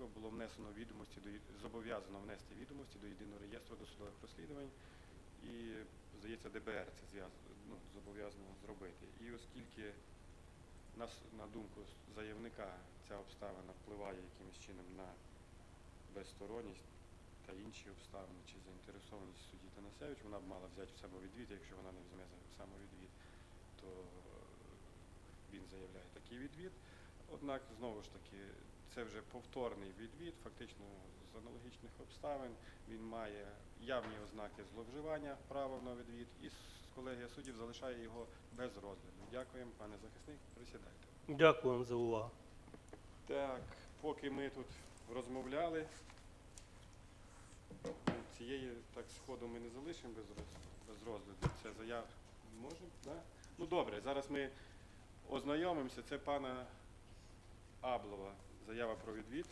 важливо, було внесено відомості до зобов'язано внести відомості до єдиного реєстру досудових розслідувань. І, здається, ДБР це ну, зобов'язано зробити. І оскільки на, на думку заявника ця обставина впливає якимось чином на безсторонність та інші обставини чи заінтересованість судді Танасевич, вона б мала взяти в самовідвід, якщо вона не візьме самовідвід, то він заявляє такий відвід. Однак, знову ж таки, це вже повторний відвід, фактично з аналогічних обставин. Він має явні ознаки зловживання права на відвід, і колегія суддів залишає його без розгляду. Дякуємо, пане захисник, присідайте. Дякую вам за увагу. Так, поки ми тут розмовляли, цієї так сходу ми не залишимо без, без розгляду. Це заяв можемо, да? Ну добре, зараз ми ознайомимося. Це пана Аблова. Заява про відвід.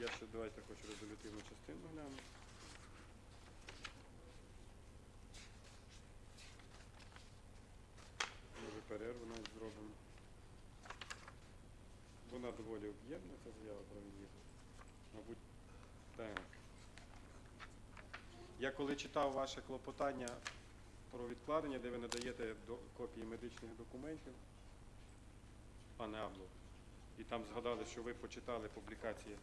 Я ще давайте хоч резолютивну частину гляну. Може перерву навіть зробимо. Вона доволі об'ємна, ця заява про відвід. Мабуть, так. Я коли читав ваше клопотання про відкладення, де ви надаєте копії медичних документів, пане Абло, і там згадали, що ви почитали публікації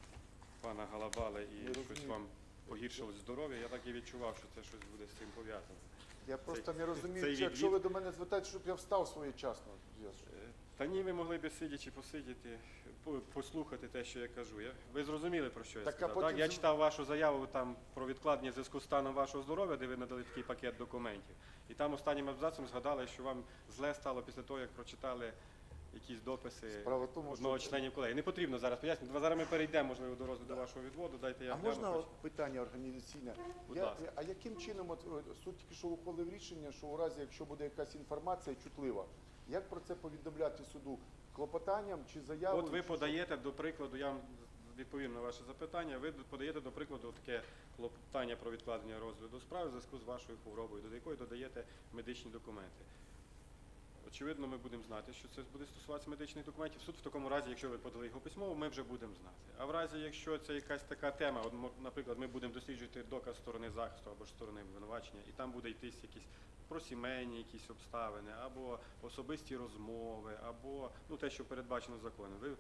пана Галабали і щось вам погіршилось здоров'я, я так і відчував, що це щось буде з цим пов'язано. Я просто не розумію, цей чи якщо ви до мене звертаєте, щоб я встав своєчасно. Я ж- Е, Та ні, ви могли б сидячи посидіти, по- послухати те, що я кажу. Я, ви зрозуміли, про що я Так, а сказав? потім Так, я з- читав вашу заяву там про відкладення в зв'язку з станом вашого здоров'я, де ви надали такий пакет документів. І там останнім абзацом згадали, що вам зле стало після того, як прочитали якісь дописи Справа в тому, одного що- членів колеги. Не потрібно зараз пояснювати. Зараз ми перейдемо, можливо, до розгляду вашого відводу. Дайте я А гляну можна хоч. от питання організаційне? Будь Я- ласка. а яким чином от, от, суд тільки що ухвалив рішення, що у разі, якщо буде якась інформація чутлива, як про це повідомляти суду? Клопотанням чи заявою? От ви чи подаєте, до прикладу, я вам відповім на ваше запитання. Ви подаєте, до прикладу, таке клопотання про відкладення розгляду справи в зв'язку з вашою хворобою, до якої додаєте медичні документи. Очевидно, ми будемо знати, що це буде стосуватися медичних документів. Суд в такому разі, якщо ви подали його письмово, ми вже будемо знати. А в разі, якщо це якась така тема, от, наприклад, ми будемо досліджувати доказ сторони захисту або ж сторони обвинувачення, і там буде йтись якісь про сімейні якісь обставини, або особисті розмови, або ну, те, що передбачено законом. Ви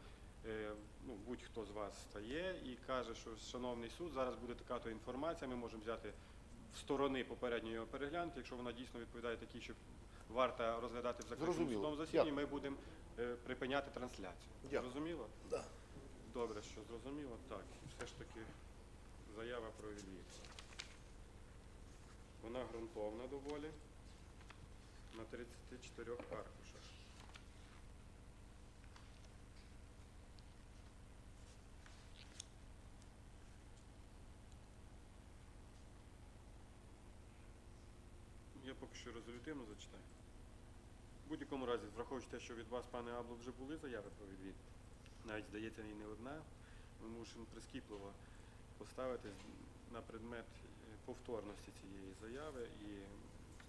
е, ну, будь-хто з вас стає і каже, що шановний суд, зараз буде така то інформація, ми можемо взяти в сторони попередньо його переглянути, якщо вона дійсно відповідає такій, що варто розглядати в закритому Зрозуміло. судовому засіданні, ми будемо е, припиняти трансляцію. Дякую. Зрозуміло? Да. Добре, що зрозуміло. Так, все ж таки заява про відвід. Вона ґрунтовна доволі на 34 аркушах. Я поки що резолютивно зачитаю. В будь-якому разі, враховуючи те, що від вас, пане Абло, вже були заяви про відвід, навіть здається, і не одна, ми мусимо прискіпливо поставити на предмет е, повторності цієї заяви і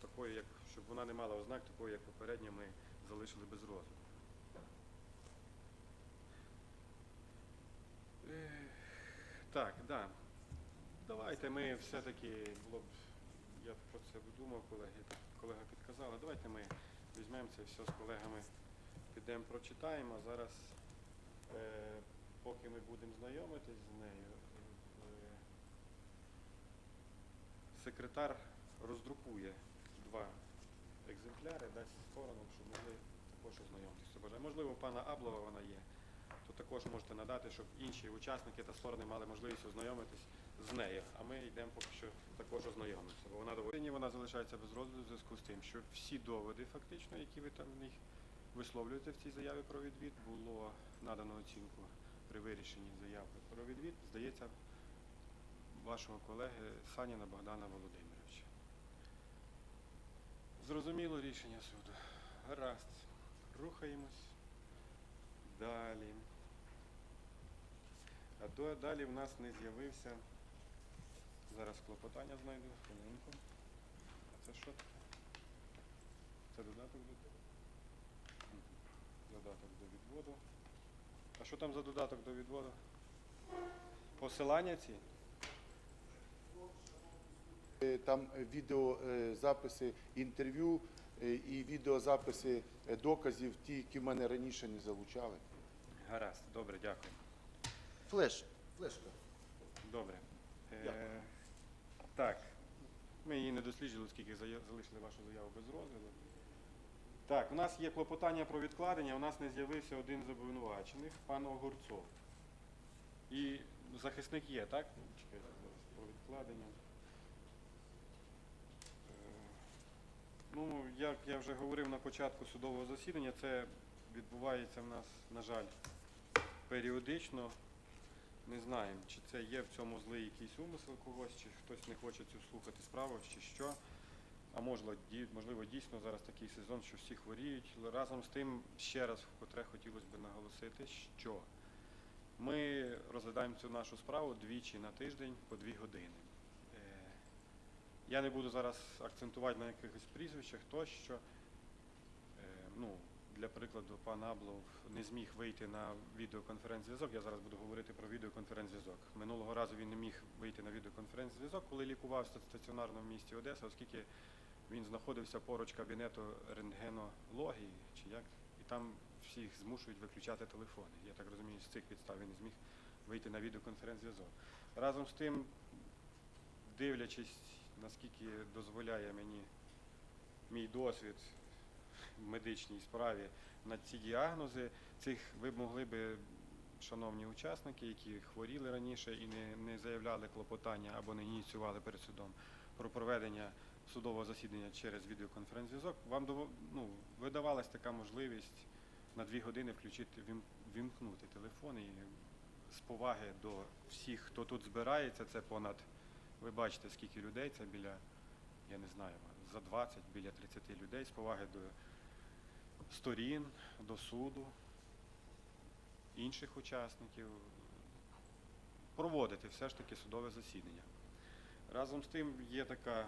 такої, як щоб вона не мала ознак такої, як попередня, ми залишили без розгляду. Так, да. Давайте ми все-таки було б. Я про це думав, колеги. Колега підказала. Давайте ми візьмемо це все з колегами, підемо прочитаємо. А зараз, е, поки ми будемо знайомитись з нею, е, секретар роздрукує два екземпляри, дасть сторонам, щоб могли також ознайомитися. Можливо, у пана Аблова вона є, то також можете надати, щоб інші учасники та сторони мали можливість ознайомитись з нею. А ми йдемо поки що також ознайомимося. Бо вона доволі вона залишається без розгляду в зв'язку з тим, що всі доводи, фактично, які ви там в них висловлюєте в цій заяві про відвід, було надано оцінку при вирішенні заяви про відвід, здається, вашого колеги Саніна Богдана Володимировича. Зрозуміло рішення суду. Гаразд. Рухаємось. Далі. А до, далі в нас не з'явився. Зараз клопотання знайду. Хвилинку. А це що таке? Це додаток до. Додаток до відводу. А що там за додаток до відводу? посилання ці. Е, Там е, відеозаписи інтерв'ю е, і відеозаписи е, доказів, ті, які в мене раніше не залучали. Гаразд, добре, дякую. Флеш. Флешка. Добре. Е, Дякую. Так. Ми її не досліджували, оскільки залишили вашу заяву без розгляду. Так, у нас є клопотання про відкладення, у нас не з'явився один з обвинувачених, пан Огурцов. І захисник є, так? Чекайте зараз про відкладення. Е, Ну, як я вже говорив на початку судового засідання, це відбувається в нас, на жаль, періодично. Не знаємо, чи це є в цьому злий якийсь умисел когось, чи хтось не хоче цю слухати справу, чи що. А можливо, дійсно зараз такий сезон, що всі хворіють. Разом з тим, ще раз, вкотре хотілося б наголосити, що ми розглядаємо цю нашу справу двічі на тиждень по дві години. Е, Я не буду зараз акцентувати на якихось прізвищах тощо. Е, Ну, для прикладу, пан Аблов не зміг вийти на відеоконференц-зв'язок. Я зараз буду говорити про відеоконференц-зв'язок. Минулого разу він не міг вийти на відеоконференц-зв'язок, коли лікувався стаціонарно в місті Одеса, оскільки він знаходився поруч кабінету рентгенології, чи як, і там всіх змушують виключати телефони. Я так розумію, з цих підстав він не зміг вийти на відеоконференц-зв'язок. Разом з тим, дивлячись, наскільки дозволяє мені мій досвід медичній справі на ці діагнози, цих ви б могли би, шановні учасники, які хворіли раніше і не, не заявляли клопотання або не ініціювали перед судом про проведення судового засідання через відеоконференц-зв'язок, вам ну, видавалась така можливість на дві години включити, вім- вімкнути телефон і з поваги до всіх, хто тут збирається, це понад, ви бачите, скільки людей, це біля, я не знаю, за 20, біля 30 людей, з поваги до сторін, до суду, інших учасників, проводити все ж таки судове засідання. Разом з тим є така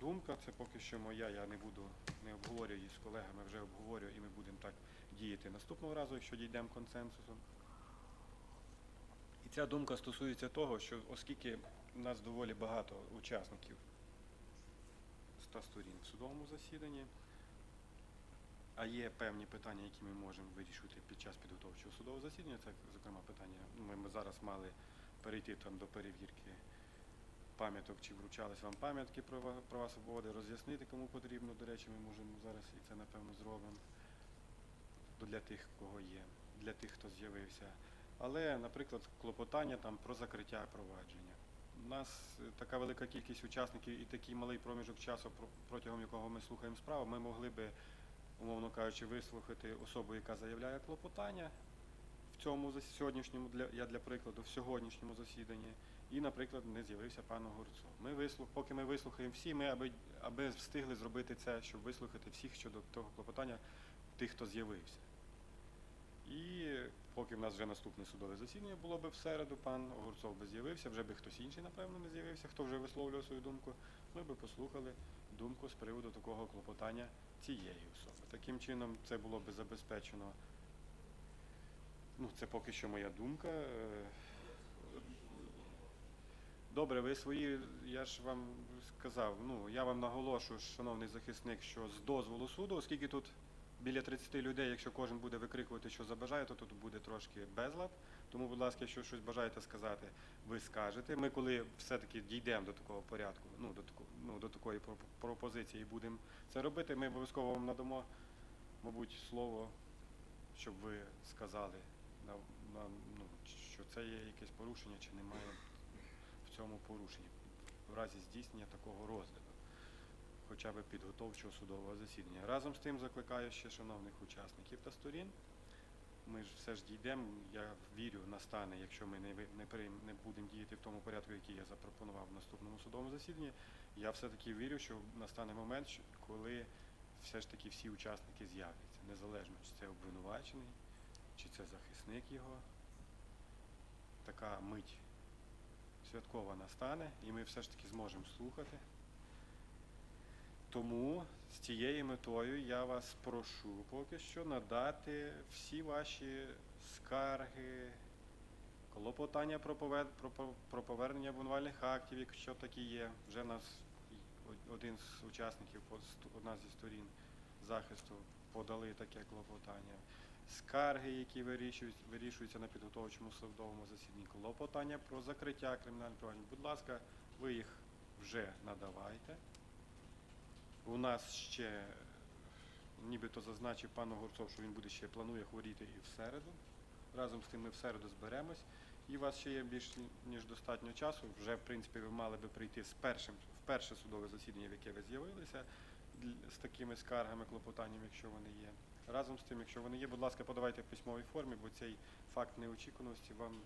думка, це поки що моя, я не буду, не обговорюю її з колегами, вже обговорюю і ми будемо так діяти наступного разу, якщо дійдемо консенсусу. І ця думка стосується того, що оскільки у нас доволі багато учасників 100 сторін в судовому засіданні, а є певні питання, які ми можемо вирішувати під час підготовчого судового засідання. Це, зокрема, питання. ну, Ми, ми зараз мали перейти там до перевірки пам'яток, чи вручались вам пам'ятки про права свободи, роз'яснити, кому потрібно. До речі, ми можемо зараз і це напевно зробимо для тих, кого є, для тих, хто з'явився. Але, наприклад, клопотання там про закриття провадження. У нас е, така велика кількість учасників і такий малий проміжок часу, протягом якого ми слухаємо справу, ми могли би, умовно кажучи, вислухати особу, яка заявляє клопотання в цьому сьогоднішньому для я для прикладу, в сьогоднішньому засіданні, і, наприклад, не з'явився пан Огурцов. Ми вислух, поки ми вислухаємо всі, ми аби, аби встигли зробити це, щоб вислухати всіх щодо того клопотання, тих, хто з'явився. І поки в нас вже наступне судове засідання було би в середу, пан Огурцов би з'явився, вже би хтось інший, напевно, не з'явився, хто вже висловлював свою думку, ми би послухали думку з приводу такого клопотання цієї особи. Таким чином, це було би забезпечено. Ну, це поки що моя думка. Е, Добре, ви свої, я ж вам сказав, ну я вам наголошую, шановний захисник, що з дозволу суду, оскільки тут біля 30 людей, якщо кожен буде викрикувати, що забажає, то тут буде трошки безлад. Тому, будь ласка, якщо щось бажаєте сказати, ви скажете. Ми, коли все-таки дійдемо до такого порядку, ну до ну до такої пропозиції, і будемо це робити, ми обов'язково вам надамо, мабуть, слово, щоб ви сказали, на, на, ну, що це є якесь порушення, чи немає в цьому порушенні в разі здійснення такого розгляду, хоча б підготовчого судового засідання. Разом з тим закликаю ще шановних учасників та сторін. Ми ж все ж дійдемо, я вірю, настане, якщо ми не, не, не будемо діяти в тому порядку, який я запропонував в наступному судовому засіданні. Я все-таки вірю, що настане момент, коли все ж таки всі учасники з'являться, незалежно чи це обвинувачений, чи це захисник його. Така мить святкова настане, і ми все ж таки зможемо слухати. Тому з цією метою я вас прошу поки що надати всі ваші скарги, Клопотання про, повер... про, по- про повернення обвинувальних актів, якщо такі є. Вже нас один з учасників, одна зі сторін захисту подали таке клопотання. Скарги, які вирішують, вирішуються на підготовчому судовому засіданні. Клопотання про закриття кримінального провадження. Будь ласка, ви їх вже надавайте. У нас ще, нібито зазначив пан Огурцов, що він буде ще планує хворіти і в середу. Разом з тим ми в середу зберемось. І у вас ще є більш ніж достатньо часу. Вже, в принципі, ви мали би прийти з першим, в перше судове засідання, в яке ви з'явилися, з такими скаргами, клопотаннями, якщо вони є. Разом з тим, якщо вони є, будь ласка, подавайте в письмовій формі, бо цей факт неочікуваності вам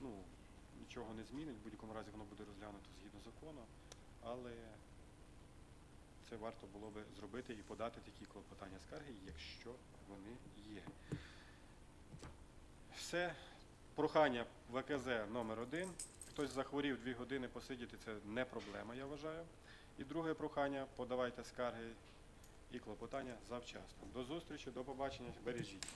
ну, нічого не змінить. В будь-якому разі воно буде розглянуто згідно закону, але це варто було би зробити і подати такі клопотання скарги, якщо вони є. Все. Прохання ВКЗ номер один. Хтось захворів дві години посидіти, це не проблема, я вважаю. І друге прохання, подавайте скарги і клопотання завчасно. До зустрічі, до побачення, бережіть.